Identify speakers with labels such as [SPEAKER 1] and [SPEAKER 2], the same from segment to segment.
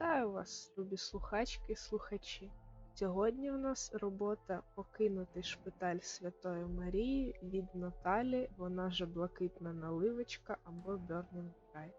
[SPEAKER 1] Вітаю вас, любі слухачки і слухачі. Сьогодні в нас робота Покинутий шпиталь Святої Марії від Наталі, вона же блакитна наливочка або Burning Sky.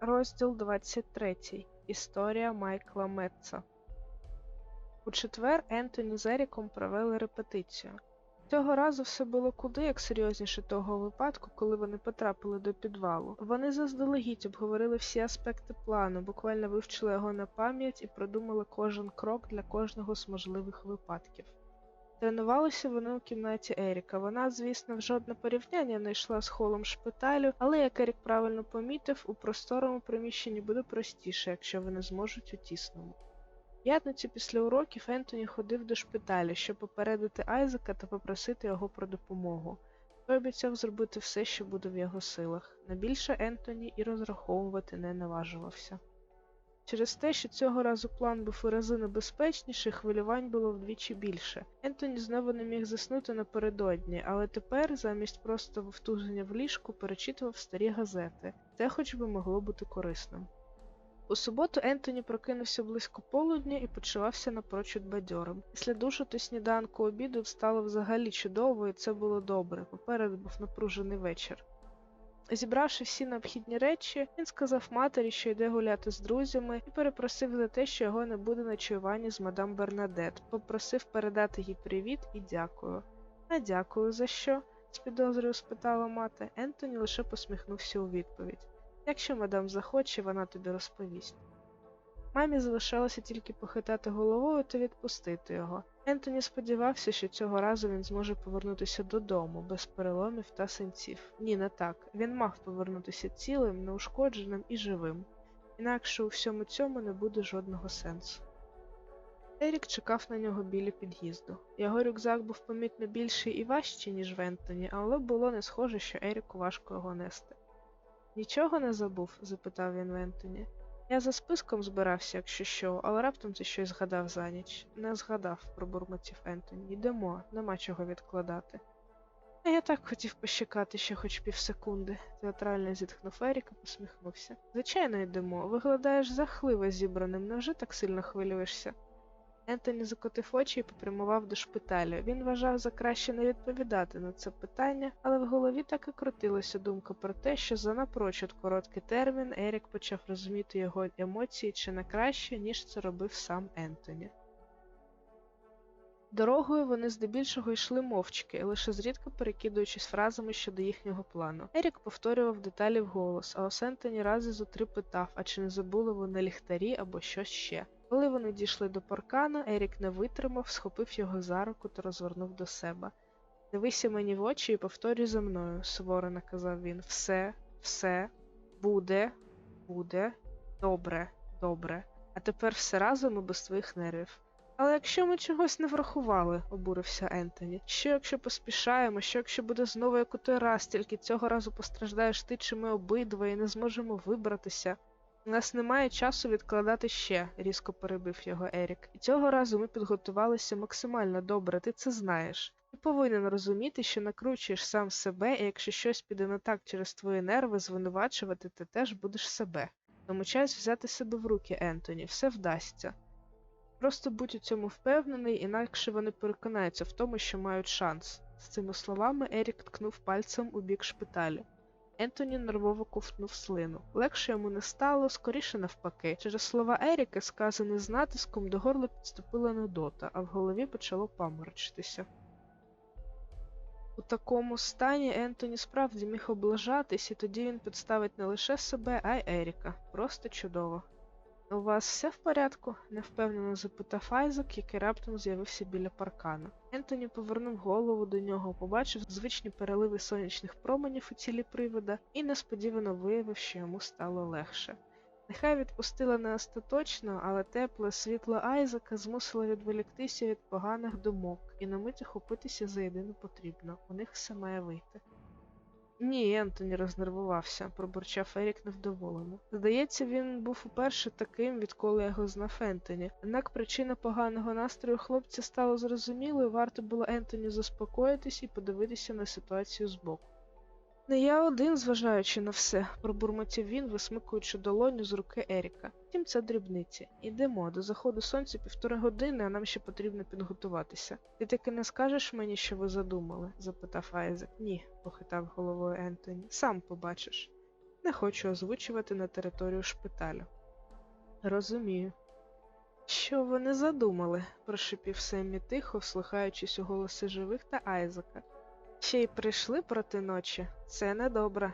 [SPEAKER 1] Розділ 23. Історія Майкла Метца. У четвер Ентоні з Еріком провели репетицію. Цього разу все було куди як серйозніше того випадку, коли вони потрапили до підвалу. Вони заздалегідь обговорили всі аспекти плану, буквально вивчили його на пам'ять і продумали кожен крок для кожного з можливих випадків. Тренувалися вони у кімнаті Еріка. Вона, звісно, в жодне порівняння не йшла з холом шпиталю, але, як Ерік правильно помітив, у просторому приміщенні буде простіше, якщо вони зможуть у тісному. П'ятницю після уроків Ентоні ходив до шпиталю, щоб попередити Айзека та попросити його про допомогу. Той обіцяв зробити все, що буде в його силах. На більше Ентоні і розраховувати не наважувався. Через те, що цього разу план був у рази небезпечніший, хвилювань було вдвічі більше. Ентоні знову не міг заснути напередодні, але тепер, замість просто вовтузення в ліжку, перечитував старі газети. Це хоч би могло бути корисним. У суботу Ентоні прокинувся близько полудня і почувався напрочуд бадьорим. Після душу та сніданку обіду встало взагалі чудово, і це було добре. Попереду був напружений вечір. Зібравши всі необхідні речі, він сказав матері, що йде гуляти з друзями, і перепросив за те, що його не буде на чаюванні з мадам Бернадет, попросив передати їй привіт і дякую. А дякую за що? з підозрою спитала мати. Ентоні лише посміхнувся у відповідь. Якщо мадам захоче, вона тобі розповість. Мамі залишалося тільки похитати головою та відпустити його. Ентоні сподівався, що цього разу він зможе повернутися додому без переломів та синців. Ні, не так. Він мав повернутися цілим, неушкодженим і живим. Інакше у всьому цьому не буде жодного сенсу. Ерік чекав на нього біля під'їзду. Його рюкзак був помітно більший і важчий, ніж в Ентоні, але було не схоже, що Еріку важко його нести. Нічого не забув? запитав він в Ентоні. Я за списком збирався, якщо що, але раптом ти щось згадав за ніч. Не згадав, пробурмотів Ентоні. Йдемо, нема чого відкладати. А я так хотів пощекати ще хоч півсекунди, театрально зітхнув Ерік і посміхнувся. Звичайно, йдемо. Виглядаєш захливо зібраним, невже так сильно хвилюєшся? Ентоні закотив очі і попрямував до шпиталю. Він вважав за краще не відповідати на це питання, але в голові так і крутилася думка про те, що за напрочуд короткий термін Ерік почав розуміти його емоції чи не краще, ніж це робив сам Ентоні. Дорогою вони здебільшого йшли мовчки, лише зрідка перекидуючись фразами щодо їхнього плану. Ерік повторював деталі вголос, а ос Ентоні рази зо три питав, а чи не забули вони ліхтарі або щось ще. Коли вони дійшли до паркану, Ерік не витримав, схопив його за руку та розвернув до себе. Дивися мені в очі і повторюй за мною, суворо наказав він. Все, все, буде, буде, добре, добре. А тепер все разом і без твоїх нервів. Але якщо ми чогось не врахували, обурився Ентоні. Що якщо поспішаємо, що якщо буде знову як у той раз, тільки цього разу постраждаєш ти чи ми обидва і не зможемо вибратися. У нас немає часу відкладати ще, різко перебив його Ерік. І цього разу ми підготувалися максимально добре, ти це знаєш. Ти повинен розуміти, що накручуєш сам себе, і якщо щось піде не так через твої нерви, звинувачувати ти теж будеш себе. Тому час взяти себе в руки, Ентоні, все вдасться. Просто будь у цьому впевнений, інакше вони переконаються в тому, що мають шанс. З цими словами Ерік ткнув пальцем у бік шпиталю. Ентоні нервово ковтнув слину. Легше йому не стало, скоріше навпаки. Через слова Еріка, сказані з натиском, до горла підступила нудота, а в голові почало паморочитися. У такому стані Ентоні справді міг облажатись, і тоді він підставить не лише себе, а й Еріка. Просто чудово. У вас все в порядку? невпевнено запитав Айзек, який раптом з'явився біля паркану. Ентоні повернув голову до нього, побачив звичні переливи сонячних променів у тілі привода і несподівано виявив, що йому стало легше. Нехай відпустила не остаточно, але тепле світло Айзека змусило відволіктися від поганих думок і на мить охопитися за єдине потрібно. У них все має вийти. Ні, Ентоні рознервувався, пробурчав Ерік невдоволено. Здається, він був уперше таким, відколи я його знав Ентоні. Однак причина поганого настрою хлопця стала зрозумілою, варто було Ентоні заспокоїтися і подивитися на ситуацію збоку. Не я один, зважаючи на все, пробурмотів він, висмикуючи долоню з руки Еріка. Втім, це дрібниці. Ідемо, до заходу сонця півтори години, а нам ще потрібно підготуватися. Ти таки не скажеш мені, що ви задумали? запитав Айзек. Ні, похитав головою Ентоні. Сам побачиш. Не хочу озвучувати на територію шпиталю. Розумію. Що вони задумали? прошипів Семмі тихо, вслухаючись у голоси живих та Айзека. Ще й прийшли проти ночі. Це недобре.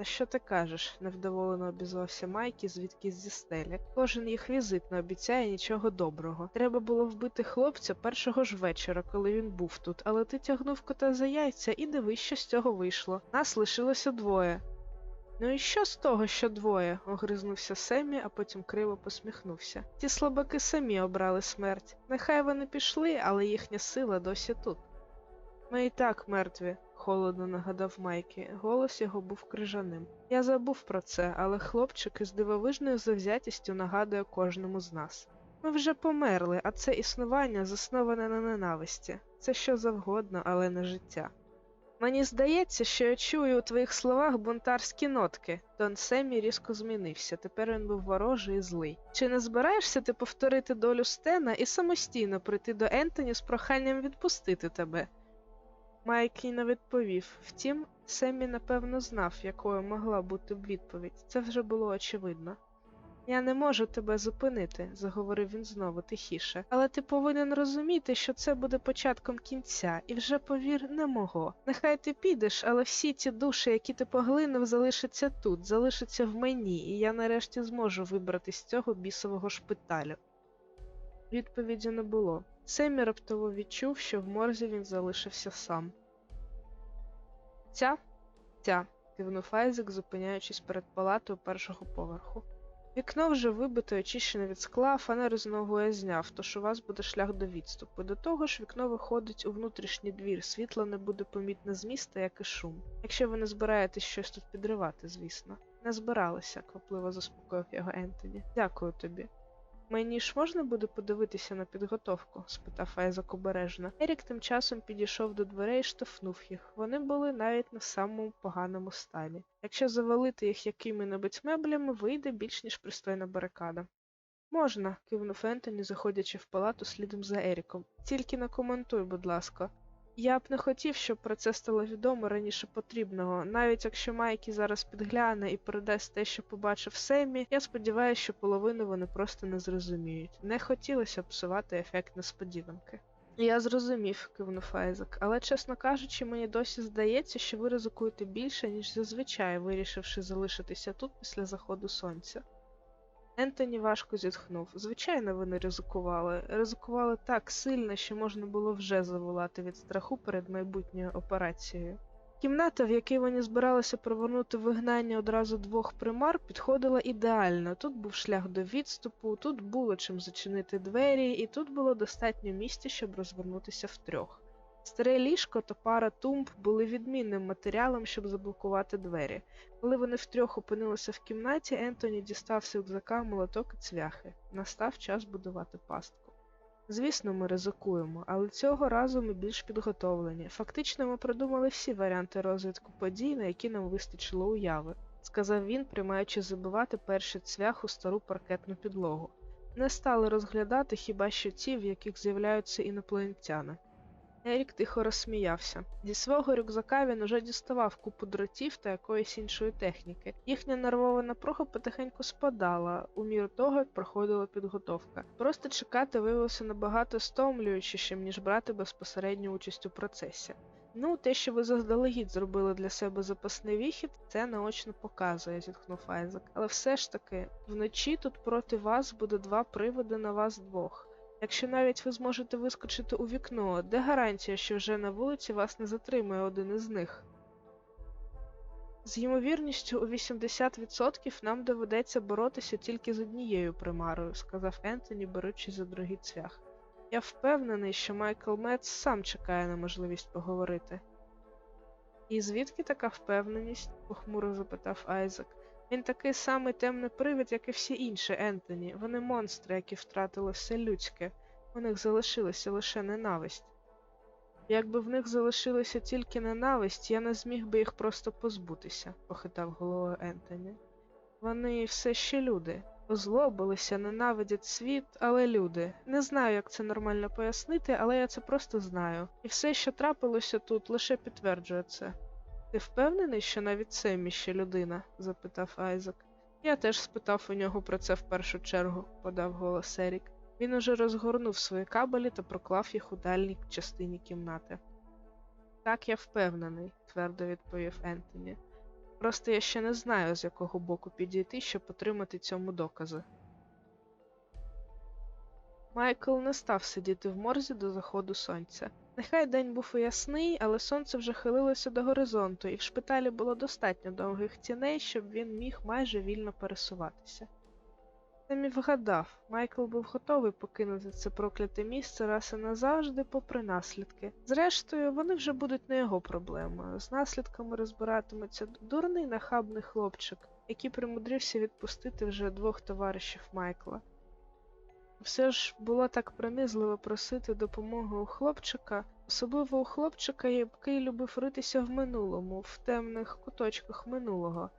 [SPEAKER 1] Та що ти кажеш? невдоволено обізвався Майкі звідки зі стелі. Кожен їх візит не обіцяє нічого доброго. Треба було вбити хлопця першого ж вечора, коли він був тут, але ти тягнув кота за яйця і дивись, що з цього вийшло. Нас лишилося двоє. Ну і що з того, що двоє? огризнувся Семі, а потім криво посміхнувся. Ті слабаки самі обрали смерть. Нехай вони пішли, але їхня сила досі тут. Ми і так мертві, холодно нагадав Майкі. Голос його був крижаним. Я забув про це, але хлопчик із дивовижною завзятістю нагадує кожному з нас. Ми вже померли, а це існування засноване на ненависті. Це що завгодно, але не життя. Мені здається, що я чую у твоїх словах бунтарські нотки. Дон Семі різко змінився. Тепер він був ворожий і злий. Чи не збираєшся ти повторити долю Стена і самостійно прийти до Ентоні з проханням відпустити тебе? Майкі не відповів. Втім, Семі напевно знав, якою могла бути б відповідь. Це вже було очевидно. Я не можу тебе зупинити, заговорив він знову тихіше, але ти повинен розуміти, що це буде початком кінця, і вже повір не мого. Нехай ти підеш, але всі ті душі, які ти поглинув, залишаться тут, залишаться в мені, і я нарешті зможу вибрати з цього бісового шпиталю. Відповіді не було. Семі раптово відчув, що в морзі він залишився сам. Ця, ця, кивнув Айзек, зупиняючись перед палатою першого поверху. Вікно вже вибито і очищене від скла, фанери з ногу я зняв, тож у вас буде шлях до відступу. До того ж, вікно виходить у внутрішній двір, світло не буде помітне з міста, як і шум. Якщо ви не збираєтесь щось тут підривати, звісно. Не збиралися, квапливо заспокоїв його Ентоні. Дякую тобі. Мені ж можна буде подивитися на підготовку? спитав Айзак обережно. Ерік тим часом підійшов до дверей і штовхнув їх. Вони були навіть на самому поганому стані. Якщо завалити їх якими-небудь меблями, вийде більш ніж пристойна барикада. Можна, кивнув Ентоні, заходячи в палату слідом за Еріком. Тільки не коментуй, будь ласка. Я б не хотів, щоб про це стало відомо раніше потрібного. Навіть якщо Майкі зараз підгляне і передасть те, що побачив Семі, я сподіваюся, що половину вони просто не зрозуміють. Не хотілося псувати ефект несподіванки. Я зрозумів, кивнув Айзек, але, чесно кажучи, мені досі здається, що ви ризикуєте більше, ніж зазвичай, вирішивши залишитися тут після заходу сонця. Ентоні важко зітхнув. Звичайно, вони ризикували. Ризикували так сильно, що можна було вже заволати від страху перед майбутньою операцією. Кімната, в якій вони збиралися провернути вигнання одразу двох примар, підходила ідеально. Тут був шлях до відступу, тут було чим зачинити двері, і тут було достатньо місця, щоб розвернутися втрьох. Старе ліжко та пара тумб були відмінним матеріалом, щоб заблокувати двері. Коли вони втрьох опинилися в кімнаті, Ентоні дістав з рюкзака молоток і цвяхи. Настав час будувати пастку. Звісно, ми ризикуємо, але цього разу ми більш підготовлені. Фактично, ми продумали всі варіанти розвитку подій, на які нам вистачило уяви, сказав він, приймаючи забивати перший цвях у стару паркетну підлогу. Не стали розглядати хіба що ті, в яких з'являються інопланетяни. Ерік тихо розсміявся. Зі свого рюкзака він уже діставав купу дротів та якоїсь іншої техніки. Їхня нервова напруга потихеньку спадала, у міру того, як проходила підготовка. Просто чекати виявилося набагато стомлюючішим, ніж брати безпосередню участь у процесі. Ну, те, що ви заздалегідь зробили для себе запасний вихід, це наочно показує, зітхнув Айзек. Але все ж таки, вночі тут проти вас буде два приводи на вас двох. Якщо навіть ви зможете вискочити у вікно, де гарантія, що вже на вулиці вас не затримує один із них? З ймовірністю у 80% нам доведеться боротися тільки з однією примарою, сказав Ентоні, беручи за другий цвях. Я впевнений, що Майкл Метц сам чекає на можливість поговорити. І звідки така впевненість? похмуро запитав Айзек. Він такий самий темний привид, як і всі інші Ентоні. Вони монстри, які втратили все людське. У них залишилася лише ненависть. Якби в них залишилася тільки ненависть, я не зміг би їх просто позбутися, похитав головою Ентоні. Вони все ще люди. Озлобилися, ненавидять світ, але люди. Не знаю, як це нормально пояснити, але я це просто знаю. І все, що трапилося тут, лише підтверджує це. Ти впевнений, що навіть Семмі ще людина? запитав Айзек. Я теж спитав у нього про це в першу чергу, подав голос Ерік. Він уже розгорнув свої кабелі та проклав їх у дальній частині кімнати. Так, я впевнений, твердо відповів Ентоні. Просто я ще не знаю, з якого боку підійти, щоб отримати цьому докази. Майкл не став сидіти в морзі до заходу сонця. Нехай день був і ясний, але сонце вже хилилося до горизонту, і в шпиталі було достатньо довгих тіней, щоб він міг майже вільно пересуватися. Семі вгадав, Майкл був готовий покинути це прокляте місце раз і назавжди, попри наслідки. Зрештою, вони вже будуть не його проблемою. З наслідками розбиратиметься дурний нахабний хлопчик, який примудрився відпустити вже двох товаришів Майкла. Все ж було так принизливо просити допомоги у хлопчика, особливо у хлопчика, який любив ритися в минулому, в темних куточках минулого.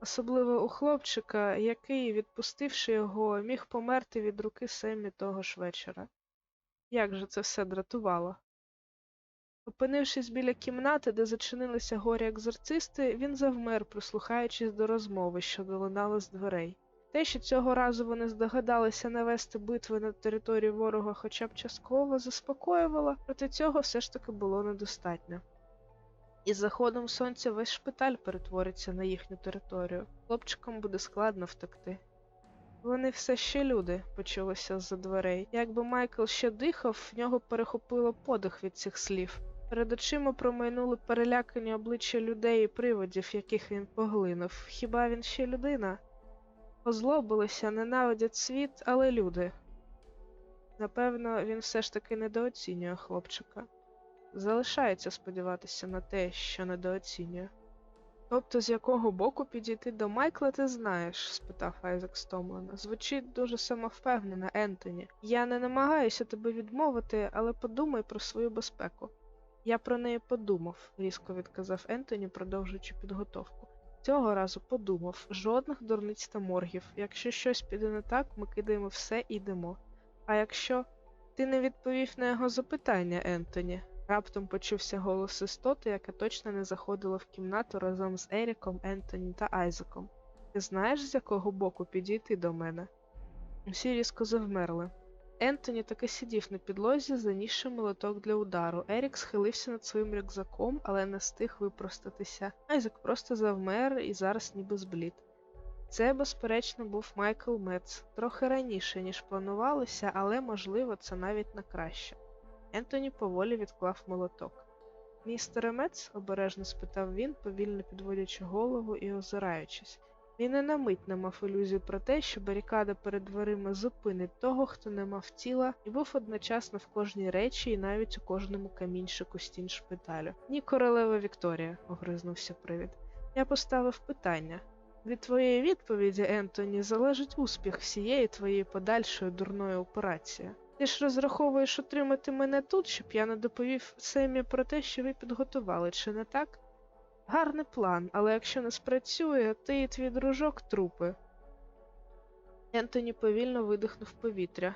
[SPEAKER 1] Особливо у хлопчика, який, відпустивши його, міг померти від руки Семі того ж вечора. Як же це все дратувало? Опинившись біля кімнати, де зачинилися горі екзорцисти, він завмер, прислухаючись до розмови, що долинала з дверей. Те, що цього разу вони здогадалися навести битви на території ворога хоча б частково заспокоювало, проте цього все ж таки було недостатньо. Із заходом сонця весь шпиталь перетвориться на їхню територію. Хлопчикам буде складно втекти. Вони все ще люди, почулося з-за дверей. Якби Майкл ще дихав, в нього перехопило подих від цих слів. Перед очима промайнули перелякані обличчя людей і приводів, яких він поглинув. Хіба він ще людина? Озлобилися, ненавидять світ, але люди. Напевно, він все ж таки недооцінює хлопчика. Залишається сподіватися на те, що недооцінює. Тобто, з якого боку підійти до Майкла, ти знаєш? спитав Айзек стомлено. Звучить дуже самовпевнено, Ентоні. Я не намагаюся тебе відмовити, але подумай про свою безпеку. Я про неї подумав, різко відказав Ентоні, продовжуючи підготовку. Цього разу подумав жодних дурниць та моргів. Якщо щось піде не так, ми кидаємо все і йдемо. А якщо ти не відповів на його запитання, Ентоні, раптом почувся голос істоти, яка точно не заходила в кімнату разом з Еріком, Ентоні та Айзеком. Ти знаєш, з якого боку підійти до мене? Усі різко завмерли. Ентоні таки сидів на підлозі, занісши молоток для удару. Ерік схилився над своїм рюкзаком, але не встиг випростатися. Айзек просто завмер і зараз ніби зблід. Це, безперечно, був Майкл Мец. Трохи раніше, ніж планувалося, але, можливо, це навіть на краще. Ентоні поволі відклав молоток. Містере Мец? обережно спитав він, повільно підводячи голову і озираючись. Він і на мить не мав ілюзію про те, що барикада перед дверима зупинить того, хто не мав тіла, і був одночасно в кожній речі і навіть у кожному камінчику стін шпиталю. Ні, королева Вікторія, огризнувся привід. Я поставив питання. Від твоєї відповіді, Ентоні, залежить успіх всієї твоєї подальшої дурної операції. Ти ж розраховуєш отримати мене тут, щоб я не доповів Семі про те, що ви підготували, чи не так? Гарний план, але якщо не спрацює, ти і твій дружок трупи. Ентоні повільно видихнув повітря.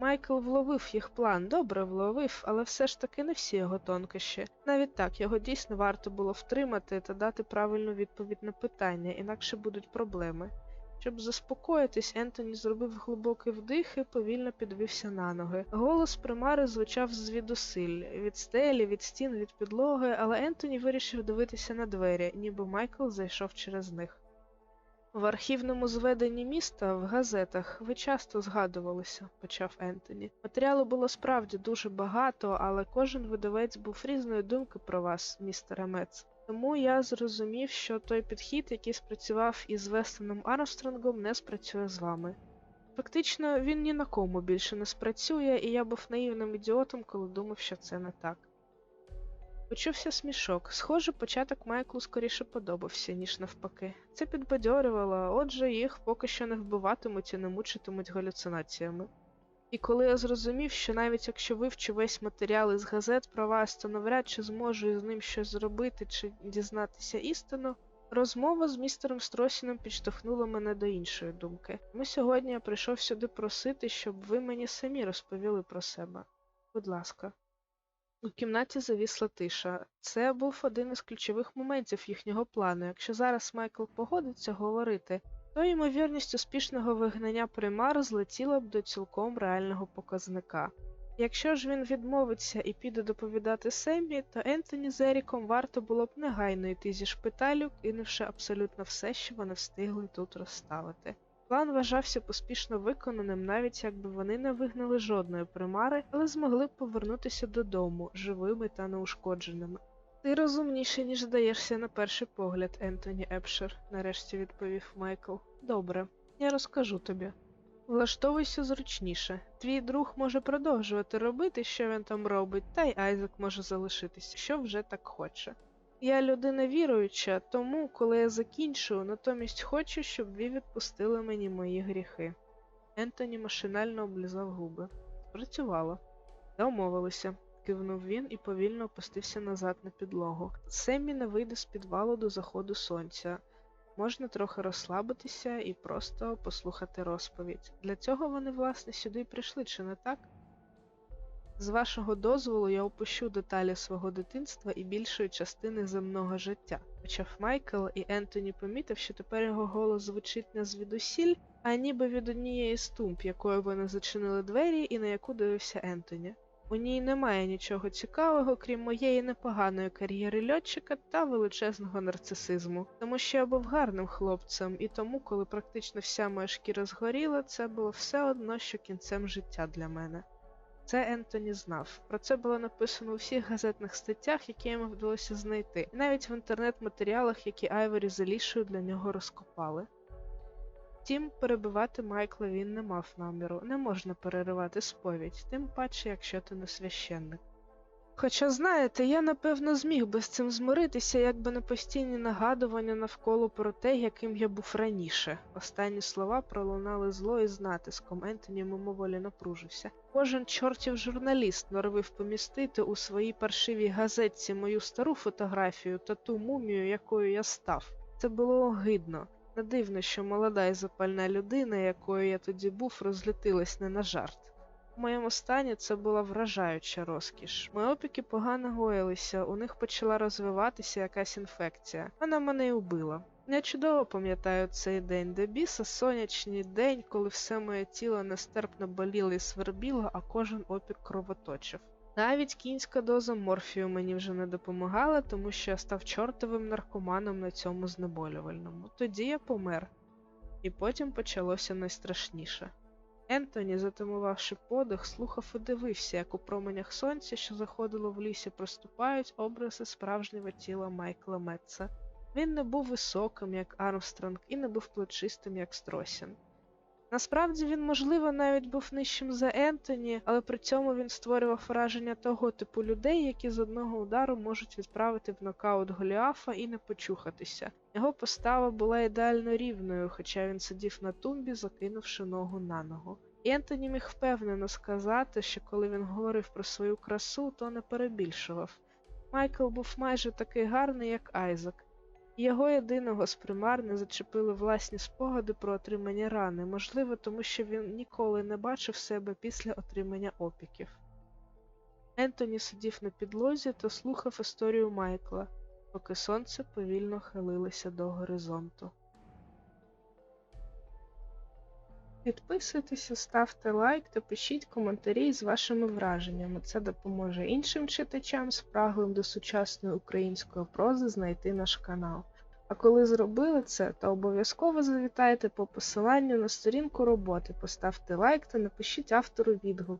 [SPEAKER 1] Майкл вловив їх план, добре вловив, але все ж таки не всі його тонкощі. Навіть так, його дійсно варто було втримати та дати правильну відповідь на питання, інакше будуть проблеми. Щоб заспокоїтись, Ентоні зробив глибокий вдих і повільно підвівся на ноги. Голос примари звучав звідусиль від стелі, від стін, від підлоги, але Ентоні вирішив дивитися на двері, ніби Майкл зайшов через них. В архівному зведенні міста в газетах ви часто згадувалися, почав Ентоні. Матеріалу було справді дуже багато, але кожен видавець був різної думки про вас, містере Мец. Тому я зрозумів, що той підхід, який спрацював із Вестоном Армстронгом, не спрацює з вами. Фактично, він ні на кому більше не спрацює, і я був наївним ідіотом, коли думав, що це не так. Почувся смішок. Схоже, початок Майклу скоріше подобався, ніж навпаки. Це підбадьорювало, отже, їх поки що не вбиватимуть і не мучитимуть галюцинаціями. І коли я зрозумів, що навіть якщо вивчу весь матеріал із газет про вас, то навряд чи зможу з ним щось зробити чи дізнатися істину, розмова з містером Стросіном підштовхнула мене до іншої думки. Тому сьогодні я прийшов сюди просити, щоб ви мені самі розповіли про себе. Будь ласка. У кімнаті завісла тиша. Це був один із ключових моментів їхнього плану. Якщо зараз Майкл погодиться говорити, то ймовірність успішного вигнання примар злетіла б до цілком реального показника. Якщо ж він відмовиться і піде доповідати Семмі, то Ентоні з Еріком варто було б негайно йти зі шпиталю, кинувши абсолютно все, що вони встигли тут розставити. План вважався поспішно виконаним, навіть якби вони не вигнали жодної примари, але змогли б повернутися додому живими та неушкодженими. Ти розумніший, ніж здаєшся на перший погляд, Ентоні Епшер, нарешті відповів Майкл. Добре, я розкажу тобі. Влаштовуйся зручніше. Твій друг може продовжувати робити, що він там робить, та й Айзек може залишитися, що вже так хоче. Я людина віруюча, тому, коли я закінчу, натомість хочу, щоб ви відпустили мені мої гріхи. Ентоні машинально облізав губи. Спрацювало. Домовилися, кивнув він і повільно опустився назад на підлогу. Семмі не вийде з підвалу до заходу сонця. Можна трохи розслабитися і просто послухати розповідь. Для цього вони, власне, сюди й прийшли, чи не так? З вашого дозволу я опущу деталі свого дитинства і більшої частини земного життя. Почав Майкл, і Ентоні помітив, що тепер його голос звучить не звідусіль, а ніби від однієї з тумб, якою вони зачинили двері і на яку дивився Ентоні. У ній немає нічого цікавого, крім моєї непоганої кар'єри льотчика та величезного нарцисизму, тому що я був гарним хлопцем, і тому, коли практично вся моя шкіра згоріла, це було все одно, що кінцем життя для мене. Це Ентоні знав. Про це було написано у всіх газетних статтях, які йому вдалося знайти, і навіть в інтернет-матеріалах, які Айворі з Елішою для нього розкопали. Втім, перебивати Майкла він не мав наміру, не можна переривати сповідь, тим паче, якщо ти не священник. Хоча, знаєте, я напевно зміг би з цим змиритися, якби не постійні нагадування навколо про те, яким я був раніше. Останні слова пролунали зло і з натиском. Ентоні мимоволі напружився. Кожен чортів журналіст норовив помістити у своїй паршивій газетці мою стару фотографію та ту мумію, якою я став. Це було огидно. Не дивно, що молода і запальна людина, якою я тоді був, розлютилась не на жарт. У моєму стані це була вражаюча розкіш. Мої опіки погано гоїлися, у них почала розвиватися якась інфекція. Вона мене й убила. Я чудово пам'ятаю цей день, де біса сонячний день, коли все моє тіло нестерпно боліло і свербіло, а кожен опік кровоточив. Навіть кінська доза морфію мені вже не допомагала, тому що я став чортовим наркоманом на цьому знеболювальному. Тоді я помер. І потім почалося найстрашніше. Ентоні, затамувавши подих, слухав і дивився, як у променях сонця, що заходило в лісі, проступають образи справжнього тіла Майкла Метца. Він не був високим, як Армстронг, і не був плечистим, як Стросін. Насправді він, можливо, навіть був нижчим за Ентоні, але при цьому він створював враження того типу людей, які з одного удару можуть відправити в нокаут Голіафа і не почухатися. Його постава була ідеально рівною, хоча він сидів на тумбі, закинувши ногу на ногу. І Ентоні міг впевнено сказати, що коли він говорив про свою красу, то не перебільшував. Майкл був майже такий гарний, як Айзек. Його єдиного з примар не зачепили власні спогади про отримання рани, можливо, тому що він ніколи не бачив себе після отримання опіків. Ентоні сидів на підлозі та слухав історію Майкла, поки сонце повільно хилилося до горизонту. Підписуйтеся, ставте лайк та пишіть коментарі з вашими враженнями. Це допоможе іншим читачам, спраглим до сучасної української прози, знайти наш канал. А коли зробили це, то обов'язково завітайте по посиланню на сторінку роботи, поставте лайк та напишіть автору відгук.